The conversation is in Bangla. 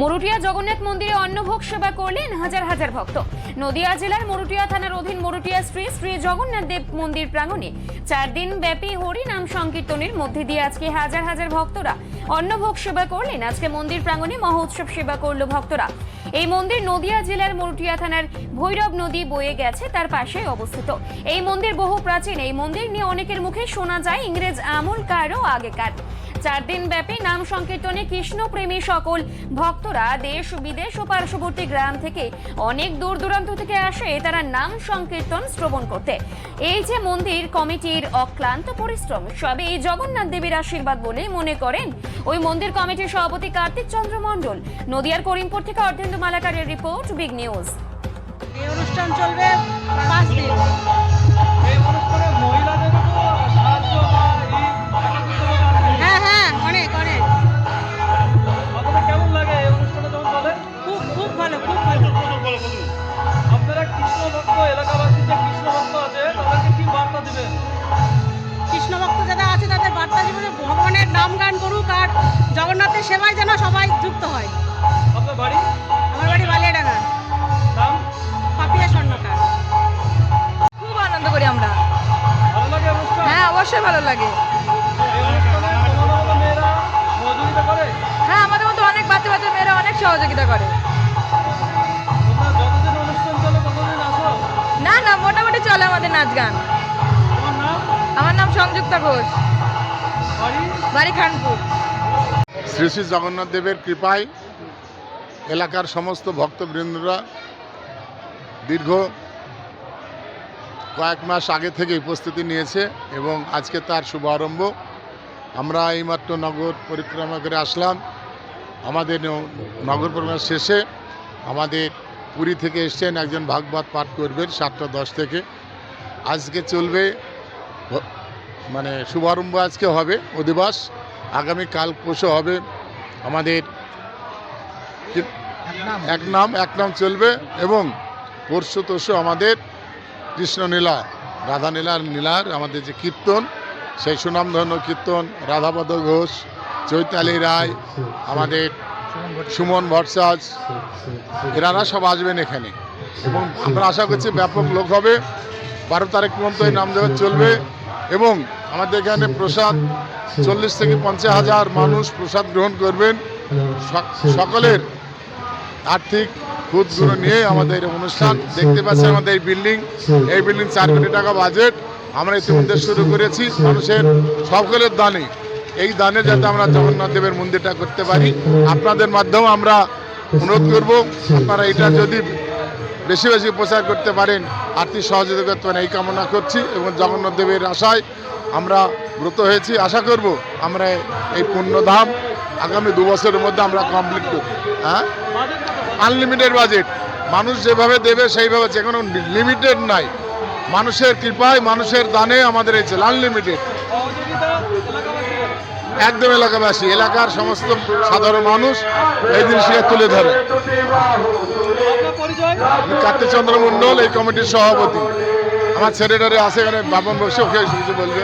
মরুটিয়া জগন্নাথ মন্দিরে অন্নভোগ সেবা করলেন হাজার হাজার ভক্ত। নদিয়া জেলার মরুটিয়া থানার অধীন মরুটিয়া শ্রী শ্রী জগন্নাথ দেব মন্দির প্রাঙ্গণে চার দিন ব্যাপী হরিনাম সংকীর্তনের মধ্যে দিয়ে আজকে হাজার হাজার ভক্তরা অন্নভোগ সেবা করলেন। আজকে মন্দির প্রাঙ্গণে মহোৎসব সেবা করল ভক্তরা। এই মন্দির নদিয়া জেলার মরুটিয়া থানার ভৈরব নদী বয়ে গেছে, তার পাশে অবস্থিত। এই মন্দির বহু প্রাচীন। এই মন্দির নিয়ে অনেকের মুখে শোনা যায়, ইংরেজ আমল কারও আগেকার। চার দিন ব্যাপী নাম সংকীর্তনে কৃষ্ণপ্রেমী সকল ভক্তরা দেশ, বিদেশ ও পার্শ্ববর্তী গ্রাম থেকে অনেক দূর দূরান্ত থেকে আসে তারা নাম সংকীর্তন শ্রবণ করতে। এই যে মন্দির, কমিটির অক্লান্ত পরিশ্রম সবে এই জগন্নাথ দেবীর আশীর্বাদ বলে মনে করেন ওই মন্দির কমিটির সভাপতি কার্তিক চন্দ্র মণ্ডল। নদিয়ার করিমপুর থেকে অর্ধেন্দু মালাকারের রিপোর্ট, বিগ নিউজ। অনুষ্ঠান চলবে পাঁচ দিন। জগন্নাথের সেবায় যেন সবাই যুক্ত হয়। আপনার বাড়ি? আমার বাড়ি বালিয়াডাঙ্গা। নাম পাপিয়া স্বর্ণকার। খুব আনন্দ করি আমরা। হ্যাঁ অবশ্যই ভালো লাগে। হ্যাঁ আমাদের মতো অনেক বাচ্চা বাচ্চা মেয়েরা অনেক সহযোগিতা করে। না না মোটামুটি চলে আমাদের নাচ গান। আমার নাম সংযুক্তা ঘোষ। বাড়ি? বাড়ি খানপুর। শ্রী শ্রী জগন্নাথ দেবের কৃপায় এলাকার সমস্ত ভক্তবৃন্দরা দীর্ঘ কয়েক মাস আগে থেকে উপস্থিতি নিয়েছে এবং আজকে তার শুভারম্ভ আমরা এইমাত্র নগর পরিক্রমা করে আসলাম। আমাদের নগর পরিক্রমা শেষে আমাদের পুরী থেকে এসছেন একজন ভাগবত পাঠ করবেন সাতটা দশ থেকে। আজকে চলবে মানে শুভারম্ভ আজকে হবে অধিবাস। আগামী কাল পরশু হবে আমাদের এক নাম এক নাম চলবে এবং পরশু তরশু আমাদের কৃষ্ণনীলা রাধানীলার নীলার আমাদের যে কীর্তন, সেই সুনামধন্য কীর্তন, রাধাপদ ঘোষ, চৈতালি রায়, আমাদের সুমন ভট্টাচ এনারা সব আসবেন এখানে। এবং আমরা আশা করছি ব্যাপক লোক হবে। বারো তারিখ পর্যন্ত এই নাম দেওয়া চলবে এবং আমাদের এখানে প্রসাদ চল্লিশ থেকে পঞ্চাশ হাজার মানুষ প্রসাদ গ্রহণ করবেন। সক- সকলের আর্থিক খুদগুলো নিয়ে আমাদের অনুষ্ঠান। দেখতে পাচ্ছেন আমাদের এই বিল্ডিং। এই বিল্ডিং চার কোটি টাকা বাজেট। আমরা ইতিমধ্যে শুরু করেছি মানুষের সকলের দানে। এই দানে যাতে আমরা জগন্নাথ দেবের মন্দিরটা করতে পারি। আপনাদের মাধ্যমে আমরা অনুরোধ করব, আপনারা এটা যদি বেশি বেশি প্রচার করতে পারেন, আর্থিক সহযোগিতা করতে পারেন, এই কামনা করছি এবং জগন্নাথ দেবের আশায় আমরা ব্রত হয়েছি, আশা করব আমরা এই পুণ্যধাম আগামী দু বছরের মধ্যে আমরা কমপ্লিট করব হ্যাঁ? আনলিমিটেড বাজেট মানুষ যেভাবে দেবে, সেইভাবে যে কোনো লিমিটেড নাই। মানুষের কৃপায়, মানুষের দানে আমাদের এই আনলিমিটেড সহযোগিতা একদম এলাকাবাসী, এলাকার সমস্ত সাধারণ মানুষ এই জিনিসটা তুলে ধরে। আমি কার্তিকচন্দ্র মণ্ডল, এই কমিটির সভাপতি। আমার সেক্রেটারি আছে এখানে বাবন বসে ওকে কিছু বলবে